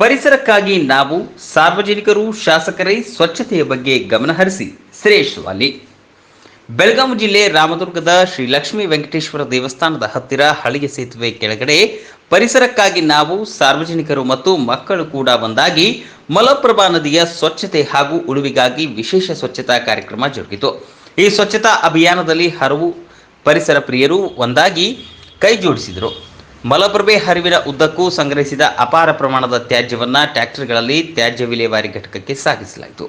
ಪರಿಸರಕ್ಕಾಗಿ ನಾವು ಸಾರ್ವಜನಿಕರು, ಶಾಸಕರೇ ಸ್ವಚ್ಛತೆಯ ಬಗ್ಗೆ ಗಮನಹರಿಸಿ ಶ್ರೇಯಸ್ ವಾಲಿ. ಬೆಳಗಾವಿ ಜಿಲ್ಲೆ ರಾಮದುರ್ಗದ ಶ್ರೀ ಲಕ್ಷ್ಮೀ ವೆಂಕಟೇಶ್ವರ ದೇವಸ್ಥಾನದ ಹತ್ತಿರ ಹಳಿಗೆ ಸೇತುವೆ ಕೆಳಗಡೆ ಪರಿಸರಕ್ಕಾಗಿ ನಾವು ಸಾರ್ವಜನಿಕರು ಮತ್ತು ಮಕ್ಕಳು ಕೂಡ ಒಂದಾಗಿ ಮಲಪ್ರಭಾ ನದಿಯ ಸ್ವಚ್ಛತೆ ಹಾಗೂ ಉಳುವಿಗಾಗಿ ವಿಶೇಷ ಸ್ವಚ್ಛತಾ ಕಾರ್ಯಕ್ರಮ ಜರುಗಿತು. ಈ ಸ್ವಚ್ಛತಾ ಅಭಿಯಾನದಲ್ಲಿ ಹರವು ಪರಿಸರ ಪ್ರಿಯರು ಒಂದಾಗಿ ಕೈ ಜೋಡಿಸಿದರು ಮಲಪ್ರಭೆ ಹರಿವಿನ ಉದ್ದಕ್ಕೂ ಸಂಗ್ರಹಿಸಿದ ಅಪಾರ ಪ್ರಮಾಣದ ತ್ಯಾಜ್ಯವನ್ನ ಟ್ರ್ಯಾಕ್ಟರ್ಗಳಲ್ಲಿ ತ್ಯಾಜ್ಯ ವಿಲೇವಾರಿ ಘಟಕಕ್ಕೆ ಸಾಗಿಸಲಾಯಿತು.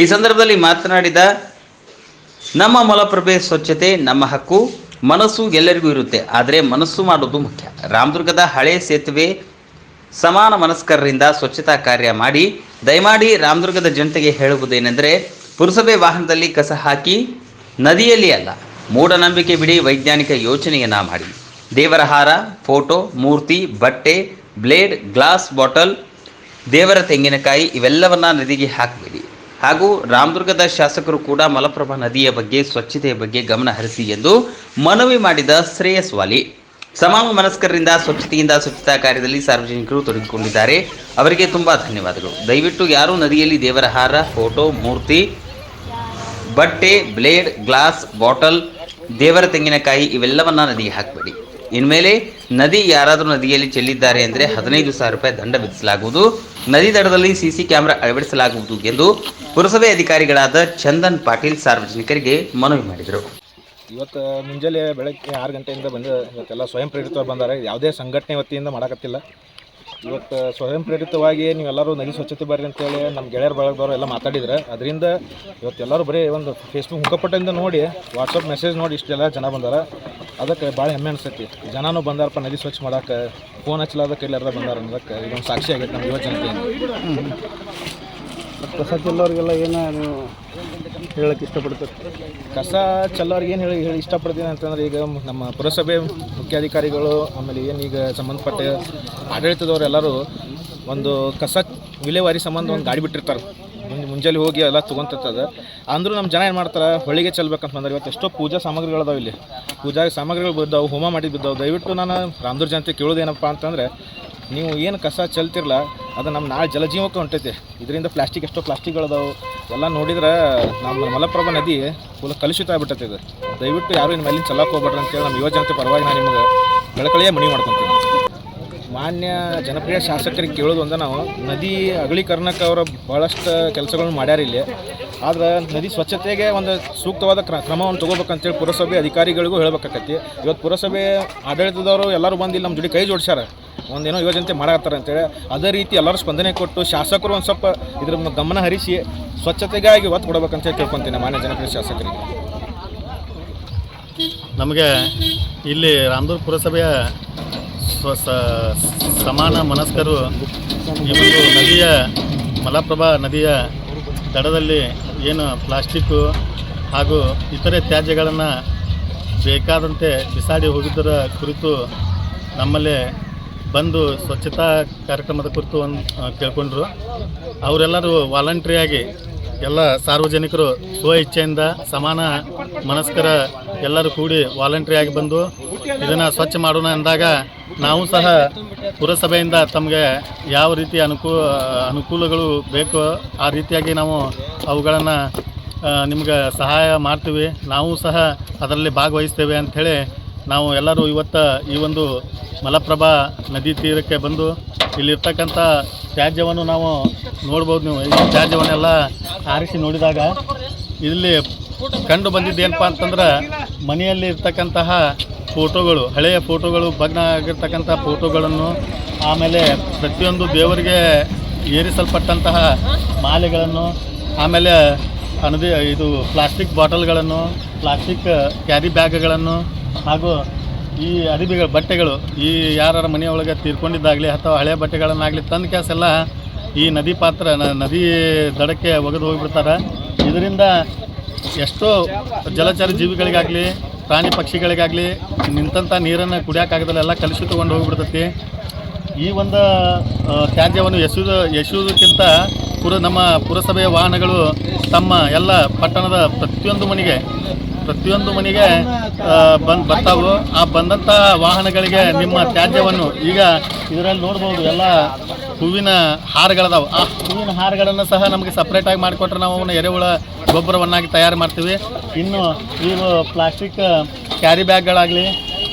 ಈ ಸಂದರ್ಭದಲ್ಲಿ ಮಾತನಾಡಿದ ನಮ್ಮ ಮಲಪ್ರಭೆ ಸ್ವಚ್ಛತೆ ನಮ್ಮ ಹಕ್ಕು, ಮನಸ್ಸು ಎಲ್ಲರಿಗೂ ಇರುತ್ತೆ, ಆದರೆ ಮನಸ್ಸು ಮಾಡೋದು ಮುಖ್ಯ. ರಾಮದುರ್ಗದ ಹಳೆ ಸೇತುವೆ ಸಮಾನ ಮನಸ್ಕರರಿಂದ ಸ್ವಚ್ಛತಾ ಕಾರ್ಯ ಮಾಡಿ, ದಯಮಾಡಿ ರಾಮದುರ್ಗದ ಜನತೆಗೆ ಹೇಳುವುದೇನೆಂದರೆ, ಪುರಸಭೆ ವಾಹನದಲ್ಲಿ ಕಸ ಹಾಕಿ ನದಿಯಲ್ಲಿ ಅಲ್ಲ ಮೂಢನಂಬಿಕೆ ಬಿಡಿ ವೈಜ್ಞಾನಿಕ ಯೋಚನೆಯನ್ನು ಮಾಡಿ. ದೇವರ ಹಾರ, ಫೋಟೋ, ಮೂರ್ತಿ, ಬಟ್ಟೆ, ಬ್ಲೇಡ್, ಗ್ಲಾಸ್, ಬಾಟಲ್, ದೇವರ ತೆಂಗಿನಕಾಯಿ ಇವೆಲ್ಲವನ್ನ ನದಿಗೆ ಹಾಕಬೇಡಿ. ಹಾಗೂ ರಾಮದುರ್ಗದ ಶಾಸಕರು ಕೂಡ ಮಲಪ್ರಭಾ ನದಿಯ ಬಗ್ಗೆ, ಸ್ವಚ್ಛತೆಯ ಬಗ್ಗೆ ಗಮನ ಹರಿಸಿ ಎಂದು ಮನವಿ ಮಾಡಿದ ಶ್ರೇಯಸ್ ವಾಲಿ ಸಮಾಮ ಮನಸ್ಕರರಿಂದ ಸ್ವಚ್ಛತೆಯಿಂದ, ಸ್ವಚ್ಛತಾ ಕಾರ್ಯದಲ್ಲಿ ಸಾರ್ವಜನಿಕರು ತೊಡಗಿಕೊಂಡಿದ್ದಾರೆ. ಅವರಿಗೆ ತುಂಬಾ ಧನ್ಯವಾದಗಳು. ದಯವಿಟ್ಟು ಯಾರೂ ನದಿಯಲ್ಲಿ ದೇವರ ಹಾರ, ಫೋಟೋ, ಮೂರ್ತಿ, ಬಟ್ಟೆ, ಬ್ಲೇಡ್, ಗ್ಲಾಸ್, ಬಾಟಲ್, ದೇವರ ತೆಂಗಿನಕಾಯಿ ಇವೆಲ್ಲವನ್ನ ನದಿಗೆ ಹಾಕಬೇಡಿ. ಇನ್ಮೇಲೆ ನದಿ ಯಾರಾದರೂ ನದಿಯಲ್ಲಿ ಚೆಲ್ಲಿದ್ದಾರೆ ಅಂದರೆ ಹದಿನೈದು ಸಾವಿರ ರೂಪಾಯಿ ದಂಡ ವಿಧಿಸಲಾಗುವುದು. ನದಿ ದಡದಲ್ಲಿ ಸಿಸಿ ಕ್ಯಾಮೆರಾ ಅಳವಡಿಸಲಾಗುವುದು ಎಂದು ಪುರಸಭೆ ಅಧಿಕಾರಿಗಳಾದ ಚಂದನ್ ಪಾಟೀಲ್ ಸಾರ್ವಜನಿಕರಿಗೆ ಮನವಿ ಮಾಡಿದರು. ಇವತ್ತು ಮುಂಜಾನೆ ಬೆಳಗ್ಗೆ ಆರು ಗಂಟೆಯಿಂದ ಬಂದು ಇವತ್ತೆಲ್ಲ ಸ್ವಯಂ ಪ್ರೇರಿತವಾಗಿ ಬಂದಾರೆ. ಯಾವುದೇ ಸಂಘಟನೆ ವತಿಯಿಂದ ಮಾಡಕತ್ತಿಲ್ಲ. ಇವತ್ತು ಸ್ವಯಂ ಪ್ರೇರಿತವಾಗಿ ನೀವೆಲ್ಲರೂ ನದಿ ಸ್ವಚ್ಛತೆ ಬರ್ರಿ ಅಂತೇಳಿ ನಮ್ಮ ಗೆಳೆಯರ ಬಳಗದವರು ಎಲ್ಲ ಮಾತಾಡಿದ್ರೆ, ಅದರಿಂದ ಇವತ್ತೆಲ್ಲರೂ ಬರೀ ಒಂದು ಫೇಸ್ಬುಕ್ ಮುಖಪಟ್ಟಿಂದ ನೋಡಿ ವಾಟ್ಸಪ್ ಮೆಸೇಜ್ ನೋಡಿ ಇಷ್ಟೆಲ್ಲ ಜನ ಬಂದಾರ. ಅದಕ್ಕೆ ಭಾಳ ಹೆಮ್ಮೆ ಅನಿಸ್ತೈತಿ. ಜನನೂ ಬಂದಾರಪ್ಪ, ನದಿ ಸ್ವಚ್ಛ ಮಾಡಕ್ಕೆ ಫೋನ್ ಹಚ್ಚಲಾದ ಕೈಲಾರ ಬಂದಾರ ಅನ್ನೋದಕ್ಕೆ ಇದೊಂದು ಸಾಕ್ಷಿ ಆಗೈತೆ ನಮ್ಮ ಯುವ ಜನತೆಯಿಂದ. ಮತ್ತು ಚೆಲ್ಲೋರಿಗೆಲ್ಲ ಏನು ಹೇಳಕ್ಕೆ ಇಷ್ಟಪಡ್ತಾರೆ? ಕಸ ಚೆಲ್ಲೋರಿಗೆ ಏನು ಹೇಳಿ ಹೇಳಿ ಇಷ್ಟಪಡ್ತೀನಿ ಅಂತಂದ್ರೆ ಈಗ ನಮ್ಮ ಪುರಸಭೆ ಮುಖ್ಯಾಧಿಕಾರಿಗಳು, ಆಮೇಲೆ ಏನು ಈಗ ಸಂಬಂಧಪಟ್ಟ ಆಡಳಿತದವ್ರು ಎಲ್ಲರೂ ಒಂದು ಕಸ ವಿಲೇವಾರಿ ಸಂಬಂಧ ಒಂದು ಗಾಡಿ ಬಿಟ್ಟಿರ್ತಾರೆ. ಮುಂಜಾನೆ ಹೋಗಿ ಎಲ್ಲ ತೊಗೊಂತಿರ್ತದೆ ಅಂದರೂ ನಮ್ಮ ಜನ ಏನು ಮಾಡ್ತಾರೆ ಹೊಳಿಗೆ ಚೆಲ್ಬೇಕಂತಂದ್ರೆ ಇವತ್ತು ಎಷ್ಟೋ ಪೂಜಾ ಸಾಮಗ್ರಿಗಳದಾವೆ ಇಲ್ಲಿ. ಪೂಜಾ ಸಾಮಗ್ರಿಗಳು ಬಿದ್ದಾವೆ, ಹೋಮ ಮಾಡಿದ್ದು ಬಿದ್ದಾವೆ. ದಯವಿಟ್ಟು ನಾನು ರಾಮದುರ್ ಜನತೆ ಕೇಳೋದೇನಪ್ಪ ಅಂತಂದರೆ, ನೀವು ಏನು ಕಸ ಚೆಲ್ತಿರಲ್ಲ ಅದು ನಮ್ಮ ನಾಳೆ ಜಲಜೀವಕ್ಕೆ ಹೊಂಟೈತೆ. ಇದರಿಂದ ಪ್ಲಾಸ್ಟಿಕ್ ಎಷ್ಟೋ ಪ್ಲಾಸ್ಟಿಕ್ಗಳದಾವು. ಎಲ್ಲ ನೋಡಿದ್ರೆ ನಮ್ಮ ಮಲಪ್ರಭಾ ನದಿ ಫುಲ್ ಕಲುಷಿತ ಆಗ್ಬಿಟ್ಟೈತೆ ಇದು. ದಯವಿಟ್ಟು ಯಾರು ಇನ್ನು ಮೇಲಿನ ಚಲಕ್ಕೆ ಹೋಗ್ಬೇಡ್ರಿ ಅಂತೇಳಿ ನಮ್ಮ ಯುವಜನತೆ ಪರವಾಗಿ ನಾನು ನಿಮಗೆ ಬೆಳಕಳಿಯೇ ಮನವಿ ಮಾಡ್ಕೊತೀನಿ. ಮಾನ್ಯ ಜನಪ್ರಿಯ ಶಾಸಕರಿಗೆ ಕೇಳೋದು ಅಂದ್ರೆ ನಾವು ನದಿ ಅಗಲೀಕರಣಕ್ಕೆ ಅವರು ಭಾಳಷ್ಟು ಕೆಲಸಗಳನ್ನ ಮಾಡ್ಯಾರ ಇಲ್ಲಿ. ಆದ್ರೆ ನದಿ ಸ್ವಚ್ಛತೆಗೆ ಒಂದು ಸೂಕ್ತವಾದ ಕ್ರ, ಕ್ರಮವನ್ನು ತೊಗೋಬೇಕಂತೇಳಿ ಪುರಸಭೆ ಅಧಿಕಾರಿಗಳಿಗೂ ಹೇಳ್ಬೇಕಾಕತಿ ಇವತ್ತು ಪುರಸಭೆ ಆಡಳಿತದವರು ಎಲ್ಲರೂ ಬಂದಿಲ್ಲ ನಮ್ಮ ಜೊತೆ ಕೈ ಜೋಡಿಸ್ಯಾರ. ಒಂದೇನೋ ಯೋಜನೆ ಮಾಡಾಕತ್ತಾರೆ ಅಂತೇಳಿ. ಅದೇ ರೀತಿ ಎಲ್ಲರೂ ಸ್ಪಂದನೆ ಕೊಟ್ಟು ಶಾಸಕರು ಒಂದು ಸ್ವಲ್ಪ ಇದ್ರ ಗಮನ ಹರಿಸಿ ಸ್ವಚ್ಛತೆಗಾಗಿ ಒತ್ತು ಕೊಡ್ಬೇಕಂತ ಕೇಳ್ಕೊತೀನಿ ಮಾನ್ಯ ಜನಪ್ರಿಯ ಶಾಸಕರಿಗೆ. ನಮಗೆ ಇಲ್ಲಿ ರಾಮದುರ್ ಪುರಸಭೆಯ ಸ್ವ ಸಮಾನ ಮನಸ್ಕರು ನದಿಯ ಮಲಪ್ರಭಾ ನದಿಯ ದಡದಲ್ಲಿ ಏನು ಪ್ಲಾಸ್ಟಿಕ್ಕು ಹಾಗೂ ಇತರೆ ತ್ಯಾಜ್ಯಗಳನ್ನು ಬೇಕಾದಂತೆ ಬಿಸಾಡಿ ಹೋಗಿದ್ದರ ಕುರಿತು ನಮ್ಮಲ್ಲಿ ಬಂದು ಸ್ವಚ್ಛತಾ ಕಾರ್ಯಕ್ರಮದ ಕುರಿತು ಒಂದು ಕೇಳ್ಕೊಂಡ್ರು. ಅವರೆಲ್ಲರೂ ವಾಲಂಟ್ರಿಯಾಗಿ ಎಲ್ಲ ಸಾರ್ವಜನಿಕರು ಸ್ವ ಇಚ್ಛೆಯಿಂದ ಸಮಾನ ಮನಸ್ಕರ ಎಲ್ಲರೂ ಕೂಡಿ ವಾಲಂಟ್ರಿಯಾಗಿ ಬಂದು ಇದನ್ನು ಸ್ವಚ್ಛ ಮಾಡೋಣ ಅಂದಾಗ ನಾವು ಸಹ ಪುರಸಭೆಯಿಂದ ತಮಗೆ ಯಾವ ರೀತಿ ಅನುಕೂ ಅನುಕೂಲಗಳು ಬೇಕೋ ಆ ರೀತಿಯಾಗಿ ನಾವು ಅವುಗಳನ್ನು ನಿಮ್ಗೆ ಸಹಾಯ ಮಾಡ್ತೀವಿ. ನಾವು ಸಹ ಅದರಲ್ಲಿ ಭಾಗವಹಿಸ್ತೇವೆ ಅಂಥೇಳಿ ನಾವು ಎಲ್ಲರೂ ಇವತ್ತು ಈ ಒಂದು ಮಲಪ್ರಭಾ ನದಿ ತೀರಕ್ಕೆ ಬಂದು ಇಲ್ಲಿರ್ತಕ್ಕಂಥ ತ್ಯಾಜ್ಯವನ್ನು ನಾವು ನೋಡ್ಬೋದು ನೀವು. ಈ ತ್ಯಾಜ್ಯವನ್ನೆಲ್ಲ ಆರಿಸಿ ನೋಡಿದಾಗ ಇಲ್ಲಿ ಕಂಡು ಬಂದಿದ್ದೇನಪ್ಪ ಅಂತಂದ್ರೆ ಮನೆಯಲ್ಲಿ ಇರ್ತಕ್ಕಂತಹ ಫೋಟೋಗಳು, ಹಳೆಯ ಫೋಟೋಗಳು ಭಗ್ನ ಆಗಿರ್ತಕ್ಕಂಥ ಫೋಟೋಗಳನ್ನು ಆಮೇಲೆ ಪ್ರತಿಯೊಂದು ದೇವರಿಗೆ ಏರಿಸಲ್ಪಟ್ಟಂತಹ ಮಾಲೆಗಳನ್ನು, ಆಮೇಲೆ ಅನದಿ ಇದು ಪ್ಲಾಸ್ಟಿಕ್ ಬಾಟಲ್ಗಳನ್ನು, ಪ್ಲಾಸ್ಟಿಕ್ ಕ್ಯಾರಿ ಬ್ಯಾಗ್ಗಳನ್ನು ಹಾಗೂ ಈ ಅರಿಬಿಗಳು ಬಟ್ಟೆಗಳು, ಈ ಯಾರ ಮನೆಯೊಳಗೆ ತೀರ್ಕೊಂಡಿದ್ದಾಗಲಿ ಅಥವಾ ಹಳೆಯ ಬಟ್ಟೆಗಳನ್ನಾಗಲಿ ತಂದು ಕ್ಯಾಸೆಲ್ಲ ಈ ನದಿ ಪಾತ್ರ ನದಿ ದಡಕ್ಕೆ ಒಗೆದು ಹೋಗಿಬಿಡ್ತಾರೆ. ಇದರಿಂದ ಎಷ್ಟೋ ಜಲಚರ ಜೀವಿಗಳಿಗಾಗಲಿ, ಪ್ರಾಣಿ ಪಕ್ಷಿಗಳಿಗಾಗಲಿ ನಿಂತಂಥ ನೀರನ್ನು ಕುಡಿಯೋಕ್ಕಾಗದಲ್ಲ ಎಲ್ಲ ಕಲುಷಿತಗೊಂಡು ಹೋಗಿಬಿಡ್ತೈತಿ. ಈ ಒಂದು ತ್ಯಾಜ್ಯವನ್ನು ಎಸೆಯುವುದು ಎಸೆಯುವುದಕ್ಕಿಂತ ಪುರ ನಮ್ಮ ಪುರಸಭೆಯ ವಾಹನಗಳು ತಮ್ಮ ಎಲ್ಲ ಪಟ್ಟಣದ ಪ್ರತಿಯೊಂದು ಮನೆಗೆ ಪ್ರತಿಯೊಂದು ಮನೆಗೆ ಬಂದು ಬರ್ತಾವು. ಆ ಬಂದಂಥ ವಾಹನಗಳಿಗೆ ನಿಮ್ಮ ತ್ಯಾಜ್ಯವನ್ನು ಈಗ ಇದರಲ್ಲಿ ನೋಡ್ಬೋದು, ಎಲ್ಲ ಹೂವಿನ ಹಾರಗಳದಾವೆ. ಆ ಹೂವಿನ ಹಾರಗಳನ್ನು ಸಹ ನಮಗೆ ಸಪ್ರೇಟಾಗಿ ಮಾಡಿಕೊಟ್ರೆ ನಾವು ಅವನ್ನ ಎರೆಹುಳ ಗೊಬ್ಬರವನ್ನಾಗಿ ತಯಾರು ಮಾಡ್ತೀವಿ. ಇನ್ನು ಇವು ಪ್ಲಾಸ್ಟಿಕ್ ಕ್ಯಾರಿ ಬ್ಯಾಗ್ಗಳಾಗಲಿ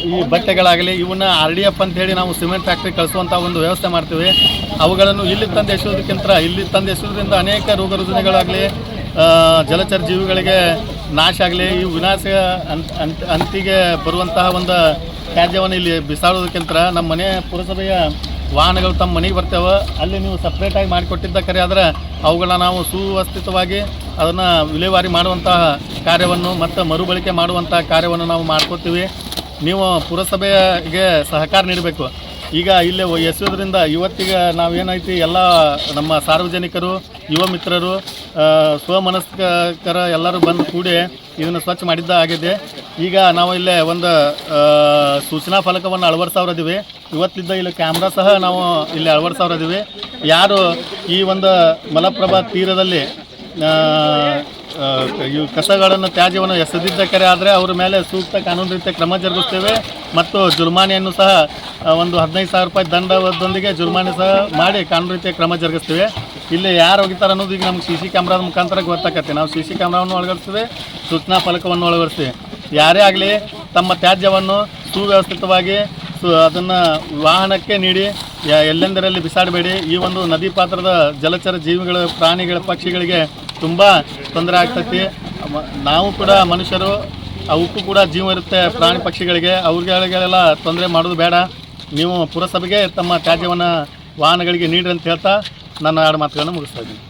ಈ ಬಟ್ಟೆಗಳಾಗಲಿ, ಇವನ್ನ ಆರ್ ಡಿ ಎಫ್ ಅಂತೇಳಿ ನಾವು ಸಿಮೆಂಟ್ ಫ್ಯಾಕ್ಟ್ರಿ ಕಳಿಸುವಂಥ ಒಂದು ವ್ಯವಸ್ಥೆ ಮಾಡ್ತೀವಿ. ಅವುಗಳನ್ನು ಇಲ್ಲಿ ತಂದು ಎಸೆಯೋದಕ್ಕಿಂತ ಇಲ್ಲಿ ತಂದು ಎಸೆಯೋದ್ರಿಂದ ಅನೇಕ ರೋಗ ರುಜಿನಗಳಾಗಲಿ ಜಲಚರ ಜೀವಿಗಳಿಗೆ ನಾಶ ಆಗಲಿ, ಈ ವಿನಾಶ ಅಂತ, ಅಂತ್, ಅಂತಿಗೆ ಬರುವಂತಹ ಒಂದು ತ್ಯಾಜ್ಯವನ್ನು ಇಲ್ಲಿ ಬಿಸಾಡೋದಕ್ಕಿಂತ ನಮ್ಮ ಮನೆ ಪುರಸಭೆಯ ವಾಹನಗಳು ತಮ್ಮ ಮನೆಗೆ ಬರ್ತೇವೆ. ಅಲ್ಲಿ ನೀವು ಸಪ್ರೇಟಾಗಿ ಮಾಡಿಕೊಟ್ಟಿದ್ದ ಕರೆ ಆದರೆ ಅವುಗಳನ್ನ ನಾವು ಸುವ್ಯವಸ್ಥಿತವಾಗಿ ಅದನ್ನು ವಿಲೇವಾರಿ ಮಾಡುವಂತಹ ಕಾರ್ಯವನ್ನು ಮತ್ತು ಮರುಬಳಕೆ ಮಾಡುವಂತಹ ಕಾರ್ಯವನ್ನು ನಾವು ಮಾಡ್ಕೋತೀವಿ. ನೀವು ಪುರಸಭೆಗೆ ಸಹಕಾರ ನೀಡಬೇಕು. ಈಗ ಇಲ್ಲಿ ಎಸೆಯೋದ್ರಿಂದ ಇವತ್ತಿಗೆ ನಾವೇನೈತಿ ಎಲ್ಲ ನಮ್ಮ ಸಾರ್ವಜನಿಕರು, ಯುವ ಮಿತ್ರರು ಸ್ವಮನಸ್ಕರ ಎಲ್ಲರೂ ಬಂದು ಕೂಡಿ ಇದನ್ನು ಸ್ವಚ್ಛ ಮಾಡಿದ್ದ ಆಗಿದೆ ಈಗ ನಾವು ಇಲ್ಲೇ ಒಂದು ಸೂಚನಾ ಫಲಕವನ್ನು ಅಳವಡಿಸೋರದಿವಿ ಇವತ್ತಿದ್ದ ಇಲ್ಲಿ ಕ್ಯಾಮ್ರಾ ಸಹ ನಾವು ಇಲ್ಲಿ ಅಳವಡಿಸೋರದಿವಿ ಯಾರು ಈ ಒಂದು ಮಲಪ್ರಭಾ ತೀರದಲ್ಲಿ ಇವು ಕಸಗಳನ್ನು, ತ್ಯಾಜ್ಯವನ್ನು ಎಸೆದಿದ್ದ ಕರೆ ಆದರೆ ಅವ್ರ ಮೇಲೆ ಸೂಕ್ತ ಕಾನೂನು ರೀತಿಯ ಕ್ರಮ ಜರುಗಿಸ್ತೇವೆ. ಮತ್ತು ಜುರ್ಮಾನೆಯನ್ನು ಸಹ ಒಂದು ಹದಿನೈದು ಸಾವಿರ ರೂಪಾಯಿ ದಂಡದೊಂದಿಗೆ ಜುರ್ಮಾನೆ ಸಹ ಮಾಡಿ ಕಾನೂನು ರೀತಿಯ ಕ್ರಮ ಜರುಗಿಸ್ತೇವೆ. ಇಲ್ಲಿ ಯಾರು ಹೋಗಿತಾರೆ ಅನ್ನೋದು ಈಗ ನಮ್ಗೆ ಸಿ ಸಿ ಕ್ಯಾಮ್ರಾದ ಮುಖಾಂತರ ಗೊತ್ತಾಗತ್ತೆ ನಾವು ಸಿ ಸಿ ಕ್ಯಾಮ್ರಾವನ್ನು ಒಳಗಡಿಸ್ತೀವಿ ಸೂಚನಾ ಫಲಕವನ್ನು ಒಳಗಡಿಸ್ತೀವಿ ಯಾರೇ ಆಗಲಿ ತಮ್ಮ ತ್ಯಾಜ್ಯವನ್ನು ಸುವ್ಯವಸ್ಥಿತವಾಗಿ ಅದನ್ನು ವಾಹನಕ್ಕೆ ನೀಡಿ ಎಲ್ಲೆಂದರಲ್ಲಿ ಬಿಸಾಡಬೇಡಿ. ಈ ಒಂದು ನದಿ ಪಾತ್ರದ ಜಲಚರ ಜೀವಿಗಳ, ಪ್ರಾಣಿಗಳ, ಪಕ್ಷಿಗಳಿಗೆ ತುಂಬ ತೊಂದರೆ ಆಗ್ತೈತಿ. ನಾವು ಕೂಡ ಮನುಷ್ಯರು, ಅವಕ್ಕೂ ಕೂಡ ಜೀವ ಇರುತ್ತೆ ಪ್ರಾಣಿ ಪಕ್ಷಿಗಳಿಗೆ. ಅವ್ರಿಗೆಲ್ಲ ತೊಂದರೆ ಮಾಡೋದು ಬೇಡ. ನೀವು ಪುರಸಭೆಗೆ ತಮ್ಮ ತ್ಯಾಜ್ಯವನ್ನು ವಾಹನಗಳಿಗೆ ನೀಡ್ರಿ ಅಂತ ಹೇಳ್ತಾ ನನ್ನ ಎರಡು ಮಾತುಗಳನ್ನು ಮುಗಿಸ್ತಾ ಇದ್ದೀನಿ